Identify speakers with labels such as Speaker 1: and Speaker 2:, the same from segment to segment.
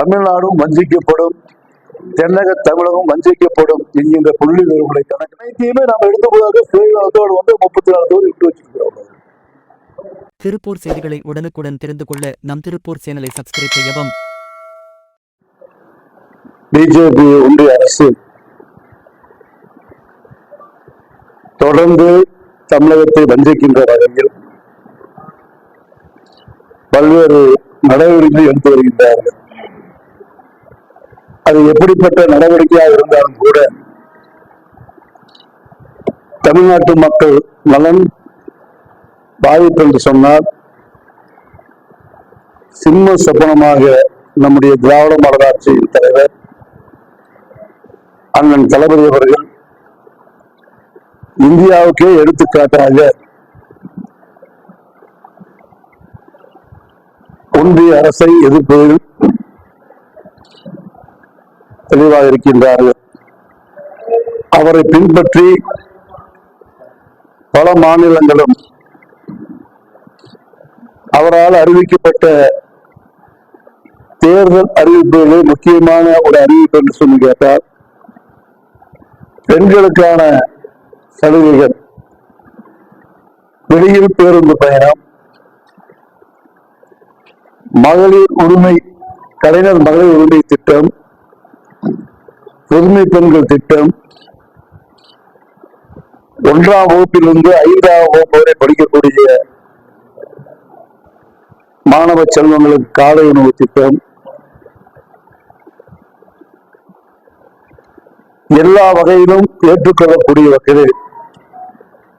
Speaker 1: தமிழ்நாடும் வஞ்சிக்கப்படும். தென்னக தமிழகம் வஞ்சிக்கப்படும். என்கின்ற புள்ளி விவரங்களை அனைத்தையுமே நம்ம எடுத்தபோதாக சுயநலத்தோடு வந்து முப்பத்தி நாலு தொகுதி விட்டு வச்சிருக்கிறோம்.
Speaker 2: திருப்பூர் செய்திகளை உடனுக்குடன் தெரிந்து கொள்ள நம் திருப்பூர் சேனலை சப்ஸ்கிரைப் செய்யவும்.
Speaker 1: பிஜேபி ஒன்றிய அரசு தொடர்ந்து தமிழகத்தை வஞ்சிக்கின்ற வகையில் பல்வேறு நடவடிக்கைகள் எடுத்து வருகின்றார்கள். அது எப்படிப்பட்ட நடவடிக்கையாக இருந்தாலும் கூட தமிழ்நாட்டு மக்கள் நலன் பாதிப்பு என்று சொன்னால் சிம்ம சொப்பனமாக நம்முடைய திராவிட மாடல் தலைவர் அண்ணன் தளபதி அவர்கள் இந்தியாவுக்கே எடுத்துக்காட்டாக ஒன்றிய அரசை எதிர்ப்பதில் தெளிவாக இருக்கின்றார்கள். அவரை பின்பற்றி பல மாநிலங்களும் அவரால் அறிவிக்கப்பட்ட தேர்தல் அறிவிப்புகளே முக்கியமான ஒரு அறிவிப்பு என்று சொல்லி கேட்டால் பெண்களுக்கான சலுகைகள் வெளியில் பேருந்து பயணம் மகளிர் உரிமை கலைஞர் மகளிர் உரிமை திட்டம் புதுமை பெண்கள் திட்டம். ஒன்றாம் வகுப்பிலிருந்து ஐந்தாம் வகுப்பு வரை படிக்கக்கூடிய மாணவ செல்வங்களுக்கு காலை உணவு திட்டம். எல்லா வகையிலும் ஏற்றுக்கொள்ளக்கூடிய வகையில்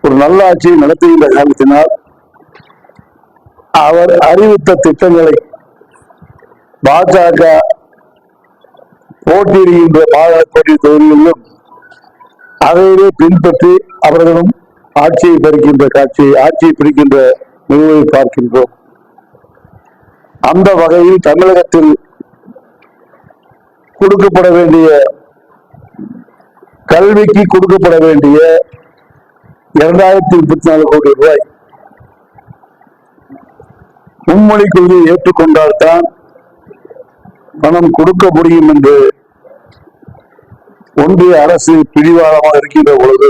Speaker 1: ஒரு நல்ல ஆட்சியை நடத்துகின்ற காரணத்தினால் அவர் அறிவித்த திட்டங்களை பாஜக போட்டியிடுகின்ற பாராளுமன்ற தொகுதிகளிலும் அதையே பின்பற்றி அவர்களும் ஆட்சியை பறிக்கின்ற காட்சியை ஆட்சியை பிடிக்கின்ற நிகழ்வை பார்க்கின்றோம். அந்த வகையில் தமிழகத்தில் கொடுக்கப்பட வேண்டிய கல்விக்கு கொடுக்கப்பட வேண்டிய இரண்டாயிரத்தி முப்பத்தி நாலு கோடி ரூபாய் மும்மொழி கொள்கையை ஏற்றுக்கொண்டால்தான் பணம் கொடுக்க முடியும் என்று ஒன்றிய அரசு பிடிவாதமாக இருக்கின்ற பொழுது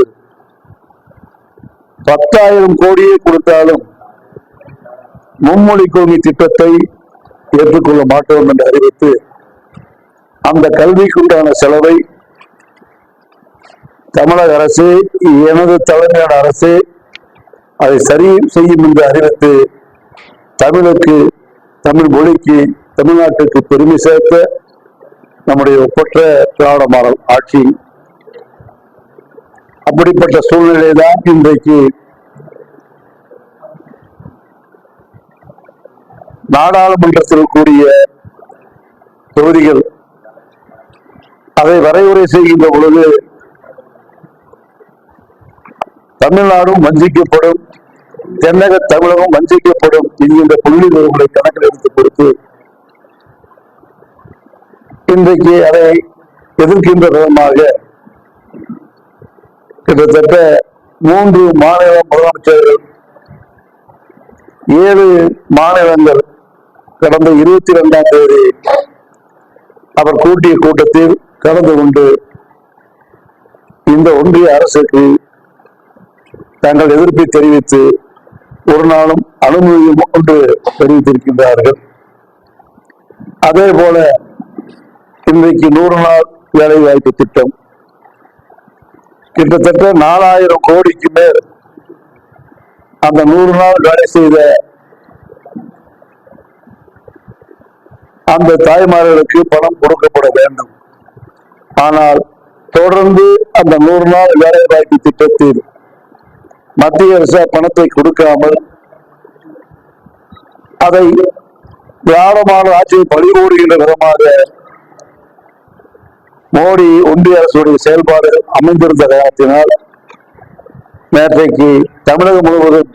Speaker 1: பத்தாயிரம் கோடியை கொடுத்தாலும் மும்மொழி கொள்கை திட்டத்தை ஏற்றுக்கொள்ள மாட்டோம் என்று அறிவித்து அந்த கல்விக்குண்டான செலவை தமிழக அரசு எனது தலைமையான அரசு அதை சரி செய்யும் என்று அறிவித்து தமிழுக்கு தமிழ் மொழிக்கு தமிழ்நாட்டுக்கு பெருமை சேர்த்த நம்முடைய ஒப்பற்ற திராவிட மாடல் ஆட்சி. அப்படிப்பட்ட சூழ்நிலை தான் இன்றைக்கு நாடாளுமன்றத்தில் கூடிய தொகுதிகள். அதை வரைவுரை செய்கின்ற பொழுது தமிழ்நாடும் வஞ்சிக்கப்படும் தென்னக தமிழகம் வஞ்சிக்கப்படும் என்கின்ற புள்ளி விவரங்களை கணக்கில் எடுத்து கொடுத்து இன்றைக்கு அதை எதிர்க்கின்ற விதமாக கிட்டத்தட்ட மூன்று மாநில முதலமைச்சர்கள் ஏழு மாநிலங்கள் கடந்த இருபத்தி இரண்டாம் தேதி அவர் கூட்டிய கூட்டத்தில் கலந்து கொண்டு இந்த ஒன்றிய அரசுக்கு தங்கள் எதிர்ப்பை தெரிவித்து ஒரு நாளும் அனுமதியும் ஒன்று தெரிவித்திருக்கின்றார்கள். அதே போல இன்றைக்கு நூறு நாள் வேலை வாய்ப்பு திட்டம். கிட்டத்தட்ட நாலாயிரம் கோடிக்கு மேல் அந்த நூறு நாள் வேலை செய்த அந்த தாய்மார்களுக்கு பணம் கொடுக்கப்பட வேண்டும். ஆனால் தொடர்ந்து அந்த நூறு நாள் வேலை வாய்ப்பு திட்டத்தில் மத்திய அரசு பணத்தை கொடுக்காமல் அதை வியாழமான ஆட்சியை பழிகூடுகின்ற விதமாக மோடி ஒன்றிய அரசுடைய செயல்பாடு அமைந்திருந்த காரணத்தினால் நேற்றைக்கு தமிழகம் முழுவதும்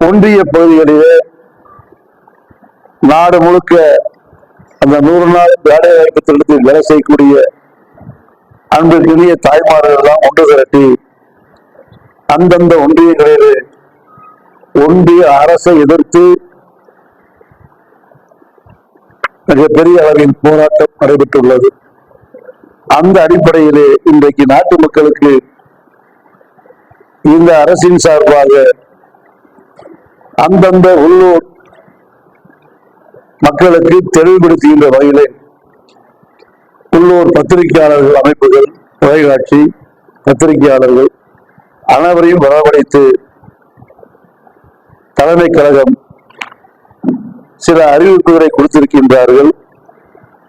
Speaker 1: ஒன்றிய பகுதிகளிலே நாடு முழுக்க அந்த நூறு நாள் வேலை வாய்ப்பு திட்டத்தில் வேலை செய்யக்கூடிய அன்பிற்கினிய தாய்மார்கள் எல்லாம் ஒன்று திரட்டி அந்தந்த ஒன்றியங்களிலே ஒன்றிய அரசை எதிர்த்து மிகப்பெரிய அளவில் போராட்டம் நடைபெற்றுள்ளது. அந்த அடிப்படையிலே இன்றைக்கு நாட்டு மக்களுக்கு இந்த அரசின் சார்பாக அந்தந்த உள்ளூர் மக்களுக்கு தெளிவுபடுத்துகின்ற வகையிலே உள்ளூர் பத்திரிகையாளர்கள் அமைப்புகள் தொலைக்காட்சி பத்திரிகையாளர்கள் அனைவரையும் வரவழைத்து தலைமை கழகம் சில அறிவிப்புகளை கொடுத்திருக்கின்றார்கள்.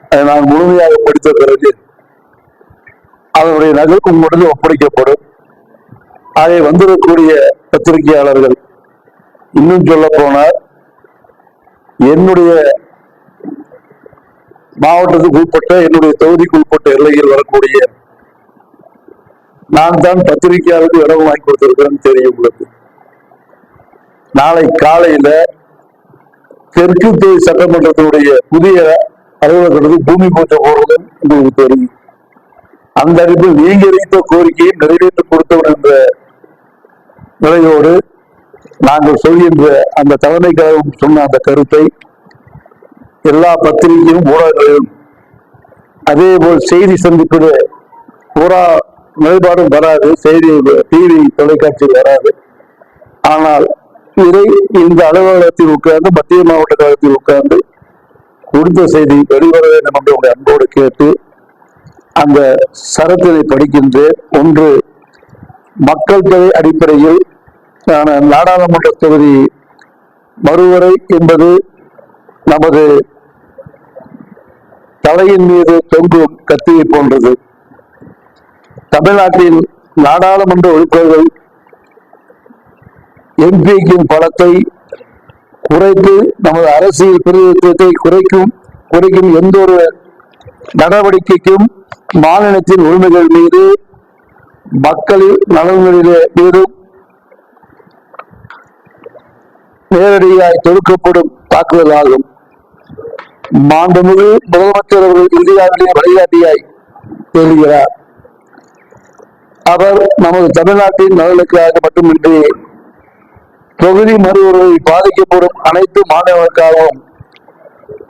Speaker 1: அதை நான் முழுமையாக படித்த பிறகு அதனுடைய நகல் உங்களுடன் ஒப்படைக்கப்படும். அதை வந்திருக்கக்கூடிய பத்திரிகையாளர்கள் இன்னும் சொல்ல போனால் என்னுடைய மாவட்டத்துக்கு உட்பட்ட என்னுடைய தொகுதிக்கு உட்பட்ட எல்லையில் வரக்கூடிய நான் தான் பத்திரிகையாளருக்கு இடம் வாங்கி கொடுத்திருக்கிறேன்னு தெரியும் உங்களுக்கு. நாளை காலையில தெற்கு தொகுதி சட்டமன்றத்தினுடைய புதிய அலுவலகத்துக்கு பூமி பூஜை போடுறது உங்களுக்கு தெரியும். அந்த அறிவில் நீங்க வைத்த கோரிக்கையை நிறைவேற்றி கொடுத்தவர் என்ற நிலையோடு நாங்கள் சொல்கின்ற அந்த தலைமை கழகம் சொன்ன அந்த கருத்தை எல்லா பத்திரிகையும் ஊடகங்களிலும் அதே போல் செய்தி சந்திப்பில் பூரா நிலைப்பாடும் வராது. செய்தி டிவி தொலைக்காட்சி வராது. ஆனால் இதை இந்த அலுவலகத்தில் உட்கார்ந்து மத்திய மாவட்ட கழகத்தில் உட்கார்ந்து கொடுத்த செய்தி வெளிவர வேண்டும் என்று உங்களுடைய அன்போடு கேட்டு அந்த சரத்தினை படிக்கின்ற ஒன்று மக்கள் தொகை அடிப்படையில் ஆன நாடாளுமன்ற தொகுதி மறுவரை என்பது நமது தலையின் மீது தொங்கும் கத்தியை போன்றது. தமிழ்நாட்டில் நாடாளுமன்ற உறுப்பினர்கள் எம்பிக்கும் பலத்தை குறைத்து நமது அரசியல் பிரதிநிதித்துவத்தை குறைக்கும் குறைக்கும் எந்த ஒரு நடவடிக்கைக்கும் மாநிலத்தின் உரிமைகள் மீது மக்களின் நலன்களிலே மீதும் நேரடியாய் தொடுக்கப்படும் தாக்குதலாகும். மாண்புமிகு முதலமைச்சர் அவர்கள் இந்தியாவிலே வழிகாட்டியாய் தேடுகிறார் அவர் நமது தமிழ்நாட்டின் நலனுக்காக மட்டுமின்றி தொகுதி மறுவரை பாதிக்கப்படும் அனைத்து மாணவர்களுக்காகவும்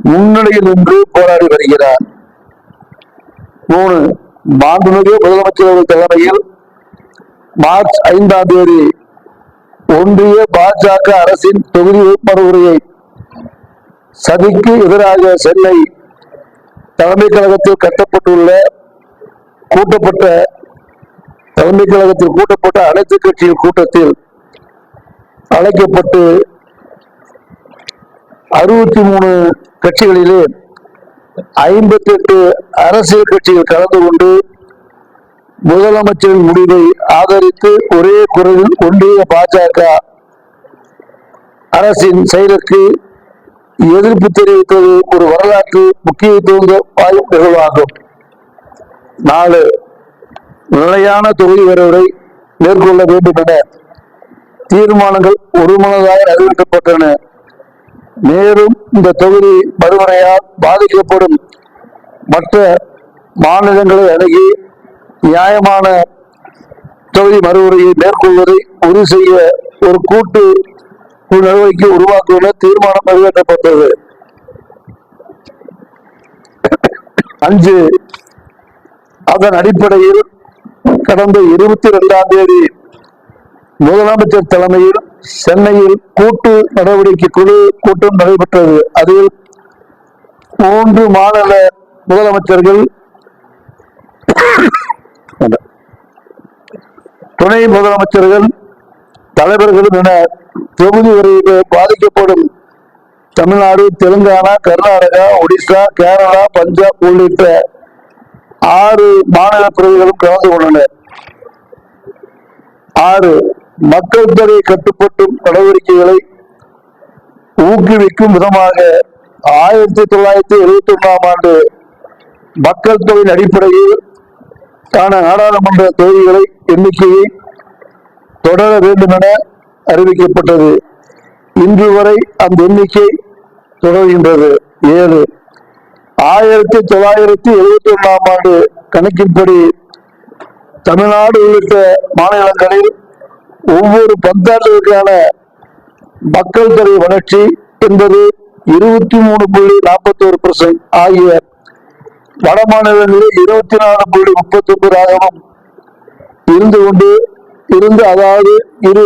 Speaker 1: முன்னணியில் நின்று போராடி வருகிறார். மூணு மாண்புமிகு முதலமைச்சர் அவர்கள் தலைமையில் மார்ச் ஐந்தாம் தேதி ஒன்றிய பாஜக அரசின் தொகுதி மறுவுரையை சதிக்கு எதிராக சென்னை தலைமை கழகத்தில் கட்டப்பட்டுள்ள கூட்டப்பட்ட தலைமை கழகத்தில் கூட்டப்பட்ட அனைத்து கட்சியின் கூட்டத்தில் அழைக்கப்பட்டு அறுபத்தி மூணு கட்சிகளிலே ஐம்பத்தி எட்டு அரசியல் கட்சிகள் கலந்து கொண்டு முதலமைச்சரின் முடிவை ஆதரித்து ஒரே குரலில் ஒன்றிய பாஜக அரசின் செயலுக்கு எதிர்ப்பு தெரிவித்தது ஒரு வரலாற்று முக்கியத்துவம் வாய்ப்பு நிகழ்வாகும் நாலு நிலையான தொகுதி வரைவரை மேற்கொள்ள வேண்டும் என தீர்மானங்கள் ஒருமனதாக அறிவிக்கப்பட்டன மேலும் இந்த தொகுதி மறுமுறையால் பாதிக்கப்படும் மற்ற மாநிலங்களை அணுகி நியாயமான தொகுதி மறுமுறையை மேற்கொள்வதை உறுதி செய்ய ஒரு கூட்டு நடவடிக்கை உருவாக்குவத தீர்மானம் நிறைவேற்றப்பட்டது. அஞ்சு அதன் அடிப்படையில் கடந்த இருபத்தி ரெண்டாம் தேதி முதலமைச்சர் தலைமையில் சென்னையில் கூட்டு நடவடிக்கை குழு கூட்டம் நடைபெற்றது. அதில் மூன்று மாநில முதலமைச்சர்கள் துணை முதலமைச்சர்கள் தலைவர்களும் என தொகுதி வரையில் பாதிக்கப்படும் தமிழ்நாடு தெலுங்கானா கர்நாடகா ஒடிசா கேரளா பஞ்சாப் உள்ளிட்ட ஆறு மாநில பிரிவுகளும் கலந்து கொண்டனர். ஆறு மக்கள் தொகை கட்டுப்பட்டும் நடவடிக்கைகளை ஊக்குவிக்கும் விதமாக ஆயிரத்தி தொள்ளாயிரத்தி எழுபத்தி ஒன்றாம் ஆண்டு மக்கள் தொகையின் அடிப்படையில் காண நாடாளுமன்ற தொகுதிகளை எண்ணிக்கையை தொடர வேண்டும் என அறிவிக்கப்பட்டது. இன்று வரை அந்த எண்ணிக்கை தொடர்கின்றது. ஏழு. ஆயிரத்தி தொள்ளாயிரத்தி எழுபத்தி ஒன்றாம் ஆண்டு கணக்கின்படி தமிழ்நாடு உள்ளிட்ட மாநிலங்களில் ஒவ்வொரு பத்தாண்டுகளுக்கான மக்கள் தொகை வளர்ச்சி என்பது இருபத்தி மூணு புள்ளி நாற்பத்தோரு பர்சன்ட் ஆகிய வட மாநிலங்களில் இருபத்தி நாலு புள்ளி முப்பத்தி ஒன்பதாகவும் இருந்து கொண்டு இருந்து அதாவது இரு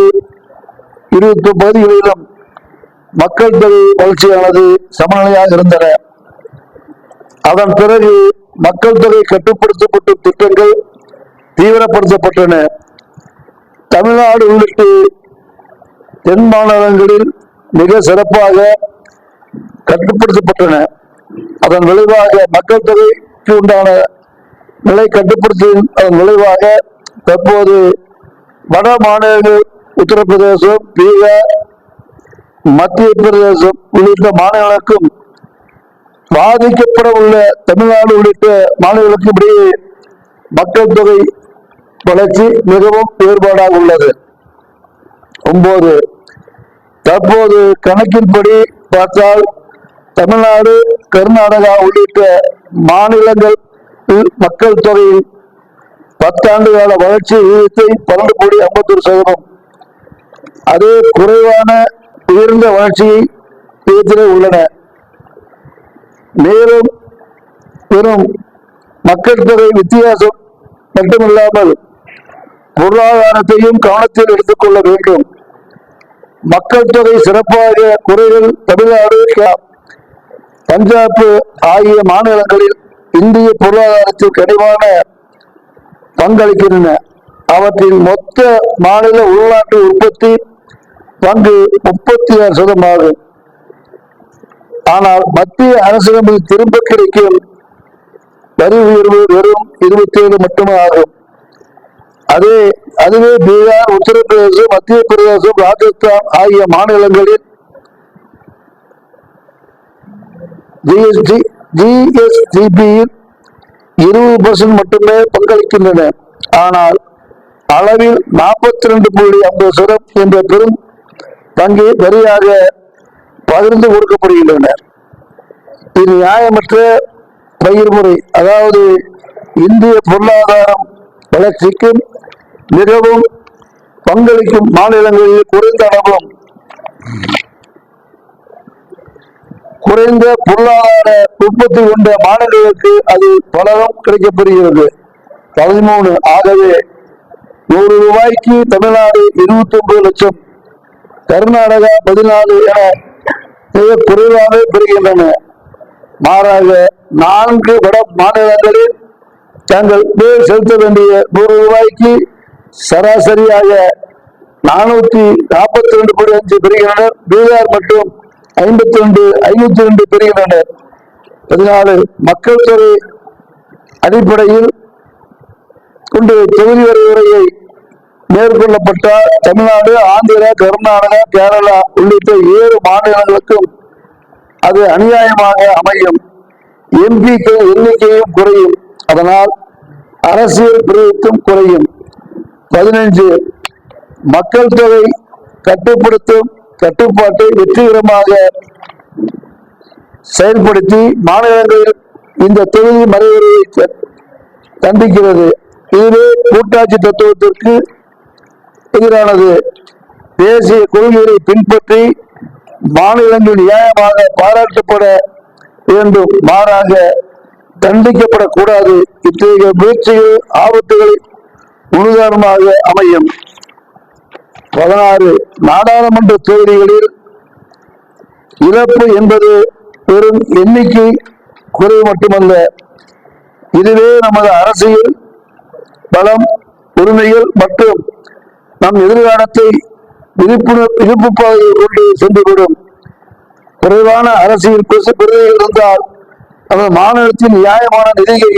Speaker 1: இருபத்தி பகுதிகளிலும் மக்கள் தொகை வளர்ச்சியானது சமநிலையாக இருந்தன. அதன் பிறகு மக்கள் தொகை கட்டுப்படுத்தப்பட்ட திட்டங்கள் தீவிரப்படுத்தப்பட்டன. தமிழ்நாடு உள்ளிட்ட தென் மாநிலங்களில் மிக சிறப்பாக கட்டுப்படுத்தப்பட்டன. அதன் விளைவாக மக்கள் தொகைக்கு உண்டான நிலை கட்டுப்படுத்தியின் அதன் விளைவாக தற்போது வட மாநிலங்கள் உத்தரப்பிரதேசம் பீகார் மத்திய பிரதேசம் உள்ளிட்ட மாநிலங்களுக்கும் பாதிக்கப்பட உள்ள தமிழ்நாடு உள்ளிட்ட மாநிலங்களுக்கும் இடையே மக்கள் தொகை வளர்ச்சி மிகவும் வேறுபாடாக உள்ளது. ஒன்பது தற்போது கணக்கின்படி பார்த்தால் தமிழ்நாடு கர்நாடகா உள்ளிட்ட மாநிலங்கள் மக்கள் தொகையில் பத்தாண்டு கால வளர்ச்சி விகிதத்தை பன்னெண்டு கோடி ஐம்பத்தொரு சதவீதம். அதே குறைவான உயர்ந்த வளர்ச்சியை விகிதத்திலே உள்ளன. மேலும் பெரும் மக்கள் தொகை வித்தியாசம் மட்டுமில்லாமல் பொருளாதாரத்தையும் கவனத்தில் எடுத்துக்கொள்ள வேண்டும். மக்கள் தொகை சிறப்பாக குறைகள் தமிழ்நாடு பஞ்சாப் ஆகிய மாநிலங்களில் இந்திய பொருளாதாரத்தில் கனிவான பங்களிக்கின்றன. அவற்றின் மொத்த மாநில உள்நாட்டு உற்பத்தி பங்கு முப்பத்தி ஆறு சதமாகும். ஆனால் மத்திய அரசிடம் திரும்ப கிடைக்கும் வரி உயர்வு வெறும் இருபத்தி ஏழு மட்டுமே ஆகும். அதே அதுவே பீகார் உத்தரப்பிரதேசம் மத்திய பிரதேசம் ராஜஸ்தான் ஆகிய மாநிலங்களில் ஜிஎஸ்டி ஜிஎஸ்டிபியில் இருபது பர்சன்ட் மட்டுமே பங்களிக்கின்றன. ஆனால் அளவில் நாற்பத்தி ரெண்டு புள்ளி ஐம்பது சதம் என்ற பெரும் பங்கு வரியாக பகிர்ந்து கொடுக்கப்படுகின்றன. இது நியாயமற்ற பயிர்முறை. அதாவது இந்திய பொருளாதாரம் வளர்ச்சிக்கும் மிகவும் பங்களிக்கும் மாநிலங்களில் குறைந்த அளவும் குறைந்த பொருளாதார உற்பத்தி கொண்ட மாநிலங்களுக்கு அது பலரும் கிடைக்கப்படுகிறது. பதிமூணு ஆகவே நூறு ரூபாய்க்கு தமிழ்நாடு இருபத்தி ஒன்பது லட்சம் கர்நாடகா பதினாலு என மிக குறைவாக பெறுகின்றன. மாறாக நான்கு வட மாநிலங்களில் தாங்கள் பேர் செலுத்த வேண்டிய நூறு ரூபாய்க்கு சராசரியாக நானூத்தி நாற்பத்தி ரெண்டு புள்ளி அஞ்சு பெறுகின்றனர் பீகார் மற்றும் ஐம்பத்தி ரெண்டு ஐநூத்தி ரெண்டு பெறுகின்றனர் பதினாலு மக்கள் தொகை அடிப்படையில் கொண்டு தொகுதி வரைமுறையை மேற்கொள்ளப்பட்டால் தமிழ்நாடு ஆந்திரா கர்நாடகா கேரளா உள்ளிட்ட ஏழு மாநிலங்களுக்கும் அது அநியாயமாக அமையும். எம்பிக்கள் எண்ணிக்கையும் குறையும். அதனால் அரசியல் பிரிவுக்கும் குறையும். பதினஞ்சு மக்கள் தொகை கட்டுப்படுத்தும் கட்டுப்பாட்டை வெற்றிகரமாக செயல்படுத்தி மாநிலங்களில் இந்த தொகுதி மறைவுரையை த- கண்டிக்கிறது இதுவே கூட்டாட்சி தத்துவத்திற்கு எதிரானது. தேசிய கொள்கைகளை பின்பற்றி மாநிலங்கள் நியாயமாக பாராட்டப்பட வேண்டும். மாறாக தண்டிக்கப்படக்கூடாது. இத்தகைய முயற்சிகள் ஆபத்துகளை முன்னுதாரணமாக அமையும். பதினாறு நாடாளுமன்ற தொகுதிகளில் இழப்பு என்பது பெரும் எண்ணிக்கை குறைவு மட்டுமல்ல. இதுவே நமது அரசியல் பலம் உரிமைகள் மற்றும் நம் எதிர்காலத்தை விழிப்புணர்வு விழிப்பு கொண்டு சென்றுவிடும். குறைவான அரசியல் பிரச- பிரதிகள் இருந்தால் நமது மாநிலத்தின் நியாயமான நிதியை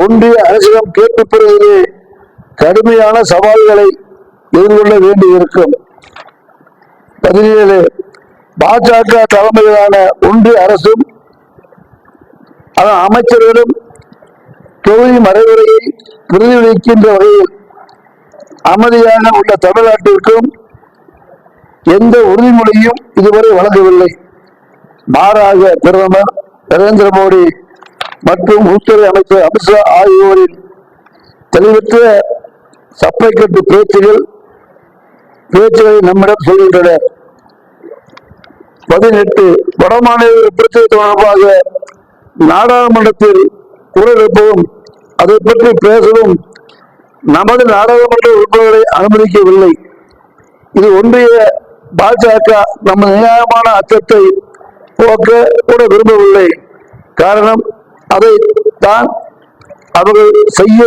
Speaker 1: ஒன்றிய அரசிடம் கேட்டு பெறுவதே கடுமையான சவால்களை எதிர்கொள்ள வேண்டியிருக்கும். பதினேழு பாஜக தலைமையிலான ஒன்றிய அரசும் அதன் அமைச்சர்களும் தொகுதி மறைவுரையை பிரதிபலிக்கின்ற வகையில் அமைதியாக உள்ள தமிழ்நாட்டிற்கும் எந்த உறுதிமொழியும் இதுவரை வழங்கவில்லை. மாறாக பிரதமர் நரேந்திர மோடி மற்றும் உள்துறை அமைச்சர் அமித்ஷா ஆகியோரின் தெளிவற்ற சப்பைக்கட்டு பேச்சுகள் பேச்சுகளை நம்மிடம் சொல்கின்றன பதினெட்டு வடமாநில பிரச்சனை தொடர்பாக நாடாளுமன்றத்தில் குரல் எழுப்பவும் அதை பற்றி பேசவும் நமது நாடாளுமன்ற உறுப்பினர்களை அனுமதிக்கவில்லை. இது ஒன்றிய பாஜக நமது நியாயமான அச்சத்தை போக்க கூட விரும்பவில்லை. காரணம் அதை தான் அவர்கள் செய்ய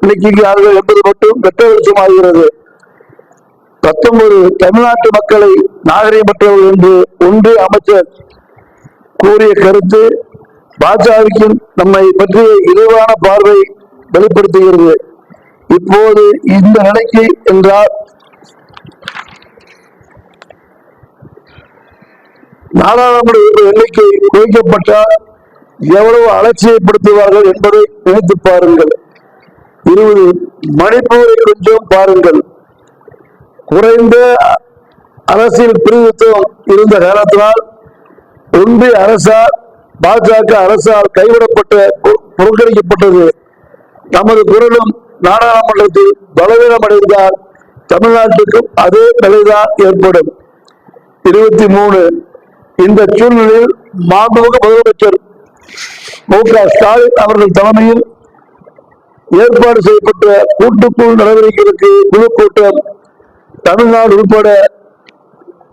Speaker 1: நினைக்கிறார்கள் என்பது மட்டும் வெட்ட பத்தொன்பது தமிழ்நாட்டு மக்களை நாகரிகமற்றவர்கள் என்று ஒன்று அமைச்சர் கூறிய கருத்து பாஜகவிற்கு நம்மை பற்றிய இழிவான பார்வை வெளிப்படுத்துகிறது. இப்போது இந்த நிலைக்கு என்றால் நாடாளுமன்ற எண்ணிக்கை குறைக்கப்பட்டால் எவ்வளவு அலட்சியப்படுத்துவார்கள் என்பதை நினைத்து பாருங்கள். இருபது மணிப்பூரை கொஞ்சம் பாருங்கள். குறைந்த அரசியல் பிரிவுத்துவம் இருந்த காலத்தினால் ஒன்றிய அரசால் பாஜக அரசால் கைவிடப்பட்ட புறக்கணிக்கப்பட்டது. நமது குரலும் நாடாளுமன்றத்தில் பலவீனம் அடைந்தால் தமிழ்நாட்டுக்கும் அதே நிலைதான் ஏற்படும். இருபத்தி மூணு இந்த சூழ்நிலையில் மாண்புமிகு முதலமைச்சர் மு க ஸ்டாலின் அவர்கள் தலைமையில் ஏற்பாடு செய்யப்பட்ட கூட்டுக்குழு நடவடிக்கைகளுக்கு குழு கூட்டம் தமிழ்நாடு உட்பட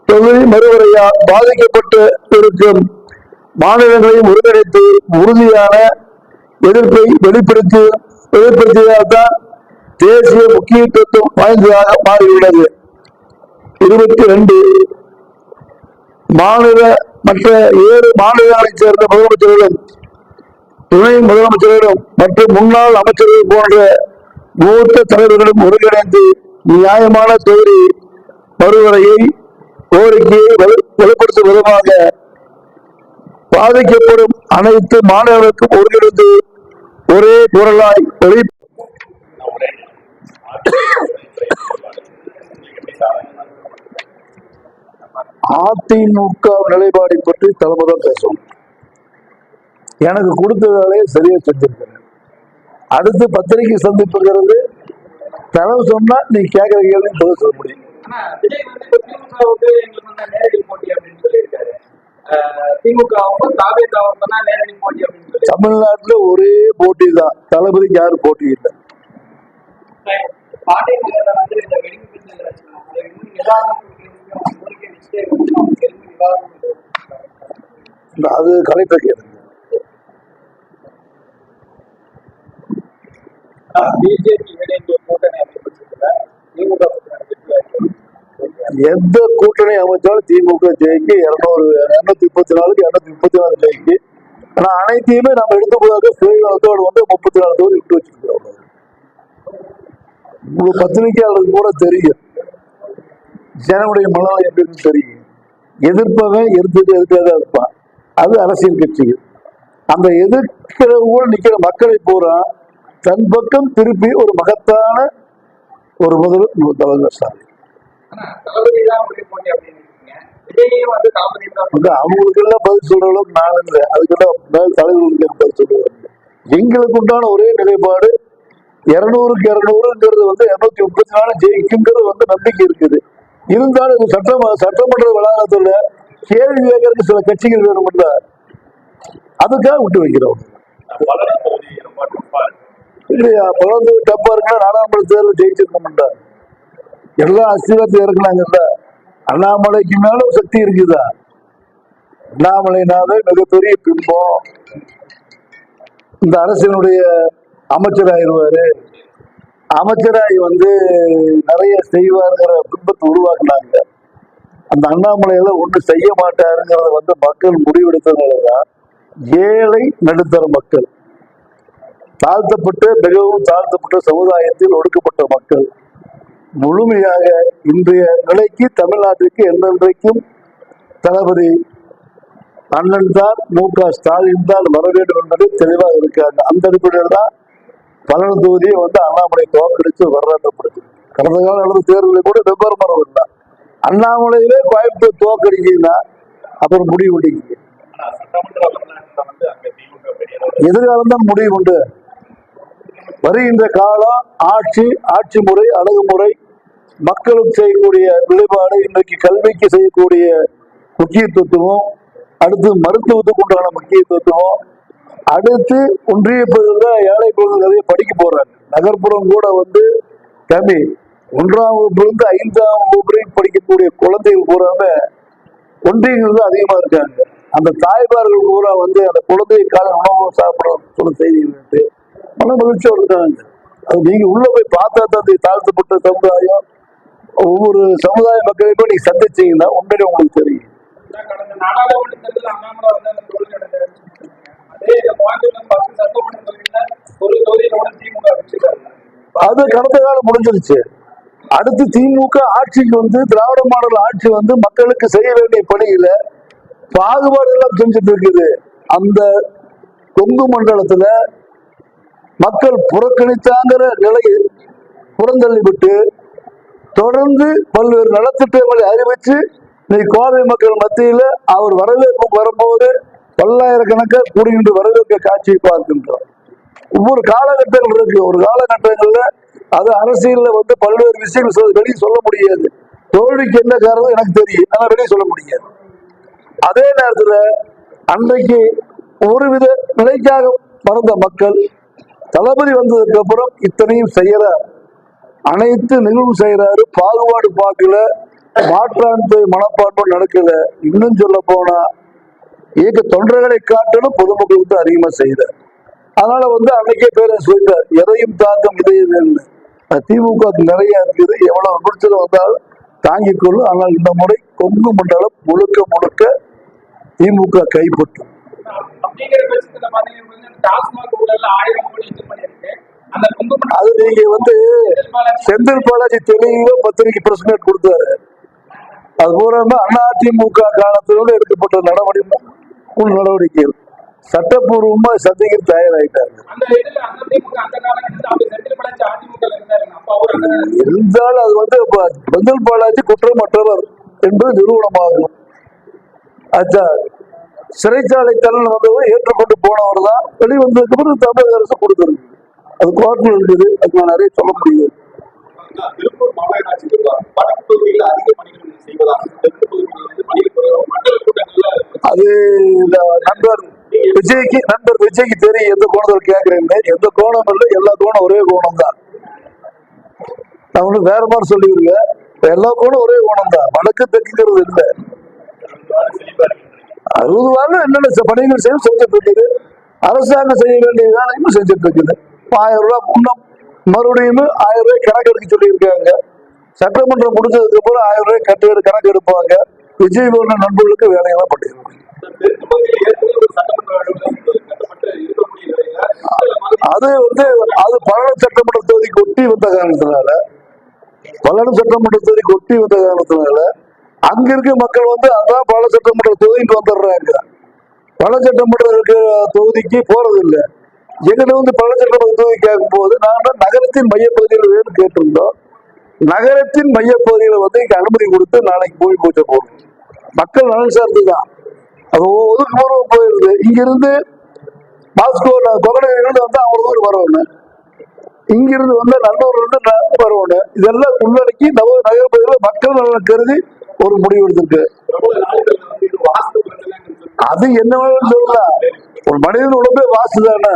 Speaker 1: தொழில் மறுவரையால் பாதிக்கப்பட்டு இருக்கும் மாநிலங்களையும் ஒருங்கிணைத்து உறுதியான எதிர்ப்பை வெளிப்படுத்தி வெளிப்படுத்தியதால்தான் தேசிய முக்கியத்துவம் வாய்ந்ததாக மாறியுள்ளது. இருபத்தி ரெண்டு மாநில மற்ற ஏழு மாநிலங்களைச் சேர்ந்த முதலமைச்சர்களும் துணை முதலமைச்சர்களும் மற்றும் முன்னாள் அமைச்சர்கள் போன்ற மூத்த தலைவர்களும் ஒருங்கிணைந்து நியாயமான தொகுதி மறுவரையை கோரிக்கையை வலு- வலுப்படுத்தும் விதமாக பாதிக்கப்படும் அனைத்து மாநிலங்களுக்கும் ஒருங்கிணைந்து ஒரே குரலாய் வெளி அதிமுக நிலைப்பாடை பற்றி தலைமுறை பேசுவோம். எனக்கு கொடுத்த வேலையை சரியா செஞ்சிருக்கிறேன். அடுத்து பத்திரிகை சந்திப்புங்கிறது தலைவர் சொன்னா நீ கேட்கிற கேள்வி பதில் சொல்ல முடியும்.
Speaker 3: தான்
Speaker 1: தமிழ்நாட்டுல ஒரே போட்டி தான். தளபதிக்கு யாரும் போட்டி இல்லை.
Speaker 3: அதை
Speaker 1: கலெக்டர் கேளுங்க எந்த கூட்டணி அமைச்சாலும் திமுக ஜெயிக்கு. இருநூறு இருநூத்தி முப்பத்தி நாலுக்கு இருநூத்தி முப்பத்தி நாலு ஜெயிக்கு. ஆனா அனைத்தையுமே நம்ம எடுத்துக்கூடாது சுயநலத்தோடு வந்து முப்பத்தி நாலு தொகுதி விட்டு வச்சிருக்கிறோம். உங்க பத்திரிகையாளருக்கு கூட தெரியும். ஜனனுடைய மனநிலை எப்படின்னு தெரியும் எதிர்ப்பவன் எதிர்த்துட்டு எதிர்க்காத இருப்பான். அது அரசியல் கட்சிகள் அந்த எதிர்க்கிறவங்க நிக்கிற மக்களை பூரா தன் பக்கம் திருப்பி ஒரு மகத்தான ஒரு முதல் ஸ்டாலின்
Speaker 3: தளபதி தான் உடைய போட்டி அப்படின்னு இருக்கீங்க. விஜயும் வந்து தளபதி தான்
Speaker 1: வந்து அவங்களுக்கு எல்லாம் பதில் சொல்ற அளவுக்கு நான் இல்லை. அதுக்கெல்லாம் மேல் தலைவர்களுக்கு பதில் சொல்லுவாங்க எங்களுக்கு உண்டான ஒரே நிலைப்பாடு இருநூறுக்கு இருநூறுங்கிறது வந்து இருநூத்தி முப்பத்தி நாலு ஜெயிக்குங்கிறது வந்து நம்பிக்கை இருக்குது. இருந்தாலும் இது சட்டம் சட்டமன்ற வளாகத்துல கேள்வி கேட்கறதுக்கு சில கட்சிகள் வேணும்ல அதுக்காக விட்டு வைக்கிறோம். இல்லையா? பலந்து டப்பா இருக்குன்னா நாடாளுமன்ற தேர்தல் ஜெயிச்சிருக்கோம்டா எல்லா அஸ்திரத்தை இறக்குனாங்கல்ல. அண்ணாமலைக்கு மேல சக்தி இருக்குதா? அண்ணாமலைனாவே மிகப்பெரிய பிம்பம். இந்த அரசினுடைய அமைச்சராயிருவாரு. அமைச்சராகி வந்து நிறைய செய்வாருங்கிற பிம்பத்தை உருவாக்குனாங்க. அந்த அண்ணாமலையில ஒன்று செய்ய மாட்டாருங்கிறத வந்து மக்கள் முடிவெடுத்ததுனாலதான் ஏழை நடுத்தர மக்கள் தாழ்த்தப்பட்டு மிகவும் தாழ்த்தப்பட்ட சமுதாயத்தில் ஒடுக்கப்பட்ட மக்கள் முழுமையாக இன்றைய நிலைக்கு தமிழ்நாட்டிற்கு என்றென்றைக்கும் தளபதி அண்ணன் தான் மு க ஸ்டாலின் தான் வர வேண்டும் என்பது தெளிவாக இருக்காங்க. அந்த அடிப்படையில் தான் பலன் தொகுதியை வந்து அண்ணாமலை தோற்கடிச்சு வர்றாங்கப்படுது கடந்த காலம் நடந்த தேர்தலில் கூட வெவ்வேறு மரம் இல்லை அண்ணாமலையிலே கோயம்புத்தூர் தோக்கடிக்கீங்கன்னா அப்புறம் முடிவு பண்ணிக்க எதிர்காலம் தான் முடிவு உண்டு. வருகின்ற காலம் ஆட்சி ஆட்சி முறை அணுகுமுறை மக்களுக்கு செய்யக்கூடிய வெளிப்பாடு இன்றைக்கு கல்விக்கு செய்யக்கூடிய முக்கியத்துவம் அடுத்து மருத்துவத்துக்கு உண்டான முக்கியத்துவம் அடுத்து ஒன்றிய பகுதியில் ஏழை குழந்தைகள் படிக்க போறாங்க. நகர்ப்புறம் கூட வந்து கம்மி ஒன்றாம் வகுப்புலேருந்து ஐந்தாம் வகுப்பு வரைக்கும் படிக்கக்கூடிய குழந்தைகள் பூராம ஒன்றியங்கள் தான் அதிகமா இருக்காங்க. அந்த தாய்மார்கள் பூரா வந்து அந்த குழந்தையை கால உணவு சாப்பிடணும் சொல்ல செய்திகள் மன மகிழ்ச்சியோடு இருக்காங்க. அது நீங்க உள்ள போய் பார்த்தா தான் தாழ்த்தப்பட்ட சமுதாயம் ஒவ்வொரு சமுதாய மக்களையும் நீங்க சந்திச்சீங்கன்னா உண்மையிலே உங்களுக்கு தெரியும்.
Speaker 3: நாடாளுமன்ற தேர்தல் அண்ணாமலை வந்து அந்த தோல்வி அடைஞ்சாரு. அதே இந்த கோயம்புத்தூர் பத்து சட்டமன்ற தொகுதியில ஒரு தொகுதியில கூட திமுக வெற்றி பெறல.
Speaker 1: அது கடந்த காலம் முடிஞ்சிருச்சு. அடுத்து திமுக ஆட்சிக்கு வந்து திராவிட மாடல் ஆட்சி வந்து மக்களுக்கு செய்ய வேண்டிய பணியில பாகுபாடு எல்லாம் செஞ்சுட்டு இருக்குது. அந்த கொங்கு மண்டலத்துல மக்கள் புறக்கணித்தாங்கிற நிலையை புறந்தள்ளி விட்டு தொடர்ந்து பல்வேறு நலத்திட்டங்களை அறிவிச்சு இன்னைக்கு கோவை மக்கள் மத்தியில அவர் வரவேற்பு வரும்போது பல்லாயிரக்கணக்காக கூடுகின்ற வரவேற்க காட்சியை பார்க்கின்றோம். ஒவ்வொரு காலகட்டங்கள் இருக்கு. ஒரு காலகட்டங்கள்ல அது அரசியல்ல வந்து பல்வேறு விஷயங்கள் வெளியே சொல்ல முடியாது. தோல்விக்கு என்ன காரணம் எனக்கு தெரியும். ஆனால் வெளியே சொல்ல முடியாது. அதே நேரத்தில் அன்றைக்கு ஒருவித நிலைக்காக மறந்த மக்கள் தளபதி வந்ததுக்கு அப்புறம் இத்தனையும் செய்யறார் அனைத்து நிகழ்வு செய்யறாரு. பாகுபாடு பார்க்கல. மாற்றாண்டு மனப்பாட்டம் நடக்கல. இன்னும் சொல்ல போனா இயக்க தொண்டர்களை காட்டிலும் பொதுமக்களுக்கு தான் அதிகமா செய்யறார் அதனால வந்து அன்னைக்கே பேரை சொல்லிட்டார். எதையும் தாக்கம் இதயம் வேணும் திமுக நிறைய இருக்குது. எவ்வளவு விமர்சனம் வந்தாலும் தாங்கிக் கொள்ளும் ஆனால் இந்த முறை கொங்கு மண்டலம் முழுக்க முழுக்க திமுக கைப்பற்றும் அது நீங்க வந்து செந்தில் பாலாஜி தெளிவா பத்திரிகை பிரஸ் மீட் கொடுத்தாரு. அது பூராம அதிமுக காலத்திலோடு எடுக்கப்பட்ட நடவடிக்கை உள் நடவடிக்கைகள் சட்டப்பூர்வமா சந்திக்க தயாராயிட்டாங்க இருந்தாலும் அது வந்து இப்ப செந்தில் பாலாஜி குற்றமற்றவர் என்பது நிரூபணமாகும். ஆச்சா சிறைச்சாலை தண்டனை வந்தவர் ஏற்றுக்கொண்டு போனவர் தான். வெளிவந்ததுக்கு பிறகு தமிழக அரசு கொடுத்துருக்கு. அது கோர்ட்ல இருக்குது அது நான் நிறைய சொல்ல முடியாது.
Speaker 3: திருப்பூர் வடக்கு அதிக பணிகள் செய்வதாக தெற்கு பணிகள் கூட்டங்கள்ல
Speaker 1: அது இந்த நண்பர் விஜய்க்கு நண்பர் விஜய்க்கு தெரியும். எந்த கோணத்தில் கேட்கறேன்னு. எந்த கோணம் இல்லை. எல்லா கோணம் ஒரே கோணம் தான் நான் ஒன்றும் வேற மாதிரி சொல்லியிருக்கேன் எல்லா கோணம் ஒரே கோணம் தான் வடக்கு தெற்குங்கிறது இல்லை. அறுபது வாரம் என்னென்ன பணிகள் செய்யும் செஞ்சுட்டு இருக்குது. அரசாங்கம் செய்ய வேண்டிய வேலையும் செஞ்சுட்டு இருக்குது. ஆயிரம் ரூபாய் முன்னம் மறுபடியும் ஆயிரம் ரூபாய் கணக்கு எடுக்க சொல்லியிருக்காங்க. சட்டமன்றம் முடிஞ்சதுக்கு அப்புறம் ஆயிரம் ரூபாய் கட்டு கணக்கு எடுப்பாங்க. விஜய் போன்ற நண்பர்களுக்கு வேலையெல்லாம்
Speaker 3: பண்ணியிருக்காங்க
Speaker 1: அது வந்து அது பல்லடம் சட்டமன்ற தொகுதிக்கு ஒட்டி வந்த காரணத்தினால பல்லடம் சட்டமன்ற தொகுதிக்கு ஒட்டி வந்த காரணத்தினால அங்க இருக்க மக்கள் வந்து அதான் பல சட்டமன்ற தொகுதிக்கு வந்துடுறாங்க. பல சட்டமன்ற இருக்கிற தொகுதிக்கு போறது எங்கிட்ட வந்து பல சட்டமன்ற தொகுதி கேட்கும் போது நாங்கள் நகரத்தின் மையப்பகுதியில் வேணும் கேட்டிருந்தோம். நகரத்தின் மையப்பகுதியில் வந்து இங்கே அனுமதி கொடுத்து நாளைக்கு போய் பூஜை போகணும் மக்கள் நலன் சார்ந்து தான் அது ஒதுக்குபூர்வம் போயிருது இங்க இருந்து மாஸ்கோ கொகடையிலிருந்து வந்து அவங்க ஊர் வரணும் இங்கிருந்து வந்து நல்லூர்ல இருந்து வரணும் இதெல்லாம் உள்ளடக்கி நம்ம நகரப்பகுதியில் மக்கள் நலன் கருதி ஒரு முடிவு எடுத்திருக்கு. அது என்ன வேணும்னு சொல்லலாம் ஒரு மனிதன் உடம்பே வாசு தானே.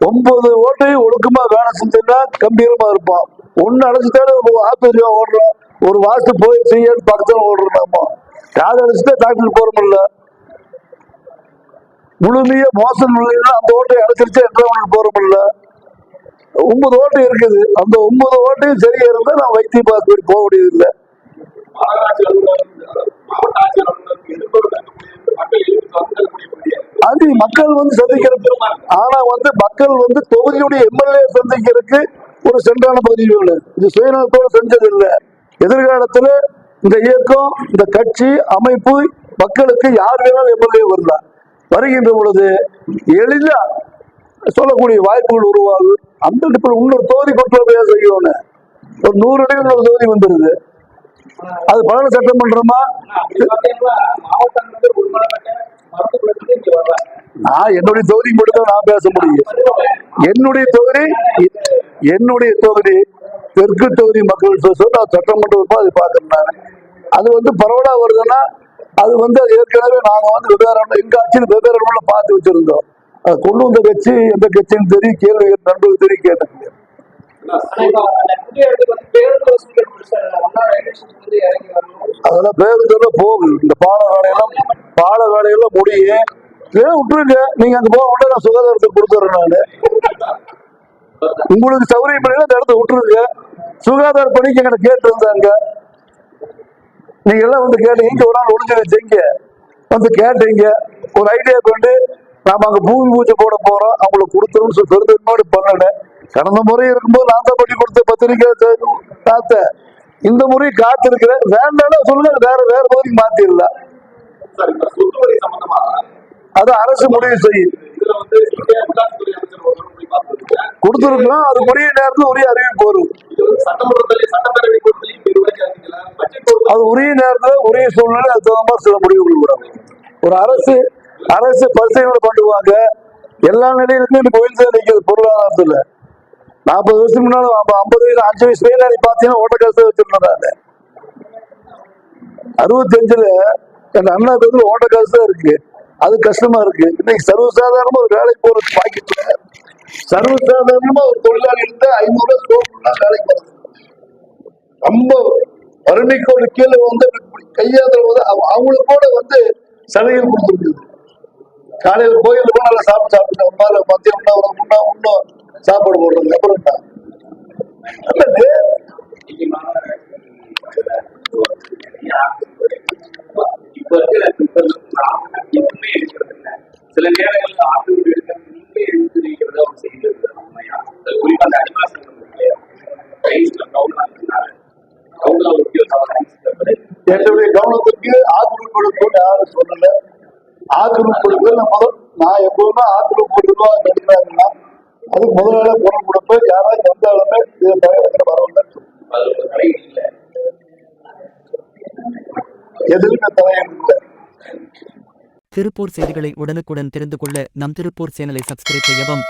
Speaker 1: ஒன்பது ஓட்டையும் ஒழுக்கமா வேலை செஞ்சா கம்பீரமா இருப்பான் ஒன்னு அடைச்சுட்டாலே ஆஸ்பத்திரியா ஓடுறோம். ஒரு வாசு போய் செய்யன்னு பக்கத்துல ஓடுறோம் நாம காது அடைச்சுட்டா டாக்டர் போறோம்ல முழுமையா மோசம் இல்லைன்னா அந்த ஓட்டை அடைச்சிருச்சா என்ற போறோம்ல ஒன்பது ஓட்டை இருக்குது. அந்த ஒன்பது ஓட்டையும் சரியா இருந்தா நான் வைத்தியம் பார்த்து போக முடியதில்லை
Speaker 3: மாவட்ட ஆட்சியர் மக்கள் வந்து
Speaker 1: அது மக்கள் வந்து சந்திக்கிறது. ஆனா வந்து மக்கள் வந்து தொகுதியுடைய எம்எல்ஏ சந்திக்கிறதுக்கு ஒரு சென்றான பகுதியில் இது சுயநலத்தோடு செஞ்சது இல்லை எதிர்காலத்துல இந்த இயக்கம் இந்த கட்சி அமைப்பு மக்களுக்கு யார் வேணாலும் எம்எல்ஏ வரலாம் வருகின்ற பொழுது எளிதா சொல்லக்கூடிய வாய்ப்புகள் உருவாகும் அந்த இப்ப இன்னொரு தொகுதி கொண்டு செய்யணும். ஒரு நூறு அடியில் தொகுதி வந்துருது. அது பல சட்டமன்றமா
Speaker 3: பண்றோமா?
Speaker 1: நான் என்னுடைய தொகுதி மட்டும்தான் நான் பேச முடியும். என்னுடைய தொகுதி என்னுடைய தொகுதி தெற்கு தொகுதி மக்கள் நான் சட்டமன்ற உறுப்பினர் அதை பார்க்கறேன் அது வந்து பரவலா வருதுன்னா அது வந்து அது ஏற்கனவே நாங்க வந்து வெவ்வேறு எங்க ஆட்சியில் வெவ்வேறு பார்த்து வச்சிருந்தோம். அதை கொண்டு வந்த கட்சி எந்த கட்சின்னு தெரியும் கேள்வி நண்பர்கள் தெரியும் கேட்டேன்
Speaker 3: அதெல்லாம் பேருந்து
Speaker 1: அதெல்லாம் போகுது. இந்த பால வேலையெல்லாம் பால வேலையெல்லாம் முடியும் ஏன் விட்டுருங்க. நீங்க அங்க போக உடனே நான் சுகாதாரத்துக்கு கொடுத்துறேன் நானு. உங்களுக்கு சௌகரியம் பண்ணி இந்த இடத்த விட்டுருங்க. சுகாதார பணிக்கு எங்களை கேட்டு இருந்தாங்க நீங்க எல்லாம் வந்து கேட்டீங்க. இங்க ஒரு நாள் ஒளிஞ்சு வச்சீங்க வந்து கேட்டீங்க. ஒரு ஐடியா கொண்டு நாம அங்க பூமி பூஜை போட போறோம். அவங்களுக்கு கொடுத்துருன்னு சொல்லி பெருந்தன்மையோடு பண்ணேன் கடந்த முறை இருக்கும்போது நான் தான் பண்ணி கொடுத்த பத்திரிகை காத்த இந்த முறை காத்திருக்கிறேன். வேண்டாம் சொல்லுங்க வேற வேற பகுதிக்கு மாத்திடலாம் அது அரசு முடிவு செய்யும்.
Speaker 3: இதுல
Speaker 1: அது உரிய நேரத்தில் உரிய அறிவிப்பு வரும் அது உரிய நேரத்தில் உரிய சூழ்நிலை அது தகுந்த மாதிரி சில முடிவுகள் வரும். ஒரு அரசு அரசு பரிசீலனை பண்ணுவாங்க எல்லா நிலையிலுமே இந்த கோயில் தான் நிற்கிறது பொருளாதாரத்தில். நாற்பது வருஷம் முன்னால ஐம்பது வயசு அஞ்சு வயசு பையன் பார்த்தீங்கன்னா ஓட்ட காசு அறுபத்தி அறுபத்தஞ்சுல என் அண்ணா பேருக்கு ஓட்ட காசு தான் இருக்கு. அது கஷ்டமா இருக்கு. இன்னைக்கு சர்வசாதாரணமா ஒரு வேலைக்கு போறது பாக்கெட்ல சர்வசாதாரணமா ஒரு தொழிலாளி இருந்தா ஐநூறு ரூபாய் ஸ்கோப்னா வேலைக்கு போறது ரொம்ப வறுமைக்கோடு கீழே வந்து கையாதுற போது அவ- அவங்களுக்கு கூட வந்து சலுகைகள் கொடுத்துருக்குது. காலையில கோயிலுக்கு நல்லா சாப்பிட்டு சாப்பிட்டு ஒரு மதியம் உண்ணா உண்ணா உண்ணும் சாப்பாடு போடுறது அப்புறம்.
Speaker 3: சில நேரங்கள்ல ஆட்டு வீடு எடுக்கிறது நீங்களே எடுத்து வைக்கிறத ஒரு செய்தி உண்மையா குறிப்பா அந்த ரைஸ்
Speaker 1: என்னுடைய கவனத்துக்கு ஆக்கிரமிப்பு கொடுக்கணும்னு யாரும் சொல்லல. ஆக்கிரமிப்பு கொடுக்க நான் எப்பவுமே ஆக்கிரமிப்பு கொடுக்கணும் நினைக்கிறாங்கன்னா அதுக்கு முதலாளி குரல் கொடுப்பேன் யாராவது வந்தாலுமே இதை வரவில்லை தலையம் இல்லை.
Speaker 2: திருப்பூர் செய்திகளை உடனுக்குடன் தெரிந்து கொள்ள நம் திருப்பூர் சேனலை சப்ஸ்கிரைப் செய்யவும்